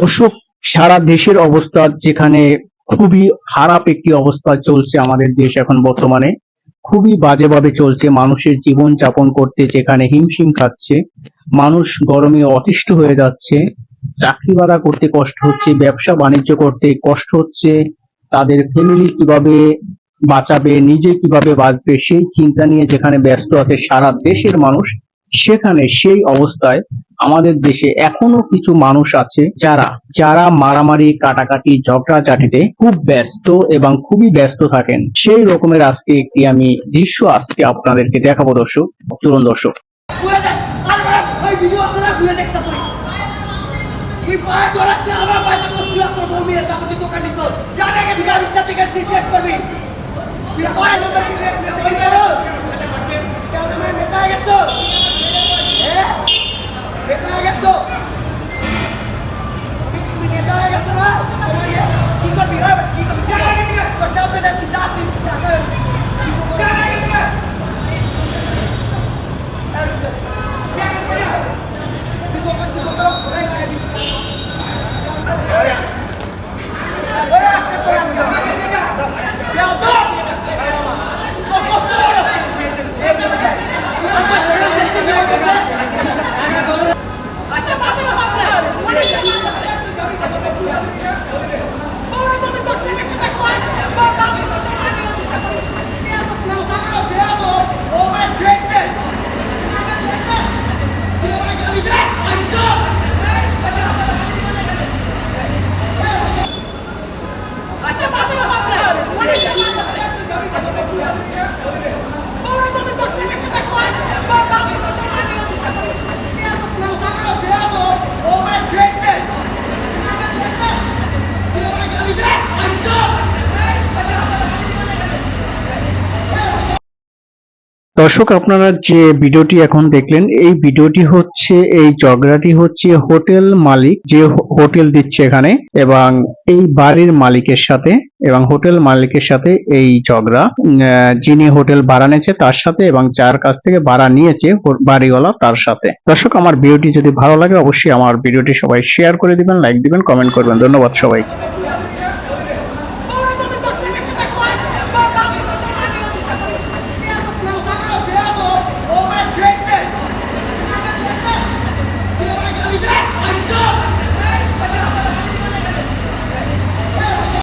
দর্শক সারা দেশের অবস্থা যেখানে খুবই খারাপ একটি অবস্থা চলছে আমাদের দেশ এখন বর্তমানে, খুবই বাজেভাবে চলছে। মানুষের জীবন যাপন করতে যেখানে হিমশিম খাচ্ছে, মানুষ গরমে অতিষ্ঠ হয়ে যাচ্ছে, চাকরি বাড়া করতে কষ্ট হচ্ছে, ব্যবসা বাণিজ্য করতে কষ্ট হচ্ছে, তাদের ফ্যামিলি কীভাবে বাঁচাবে, নিজে কীভাবে বাঁচবে, সেই চিন্তা নিয়ে যেখানে ব্যস্ত আছে সারা দেশের মানুষ, সেখানে সেই অবস্থায় আমাদের দেশে এখনও কিছু মানুষ আছে যারা যারা মারামারি, কাটাকাটি, ঝগড়াঝাটিতে খুব ব্যস্ত এবং খুবই ব্যস্ত থাকেন। সেই রকমের আজকে একটি আমি দৃশ্য আজকে আপনাদেরকে দেখাবো দর্শক। চলুন দর্শক। ঘুরে দেখ আর বড় ওই ভিডিও আপনারা ঘুরে দেখছ 감사합니다. দর্শক, আপনারা যে ভিডিওটি এখন দেখলেন, এই ভিডিওটি হচ্ছে, এই ঝগড়াটি হচ্ছে হোটেল মালিক, যে হোটেল দিচ্ছে এখানে, এবং এই বাড়ির মালিকের সাথে, এবং হোটেল মালিকের সাথে এই ঝগড়া যিনি হোটেল ভাড়া নিয়েছে তার সাথে, এবং যার কাছ থেকে ভাড়া নিয়েছে বাড়িওয়ালা তার সাথে। দর্শক, আমার ভিডিওটি যদি ভালো লাগে, অবশ্যই আমার ভিডিওটি সবাই শেয়ার করে দিবেন লাইক দিবেন কমেন্ট করবেন। ধন্যবাদ সবাই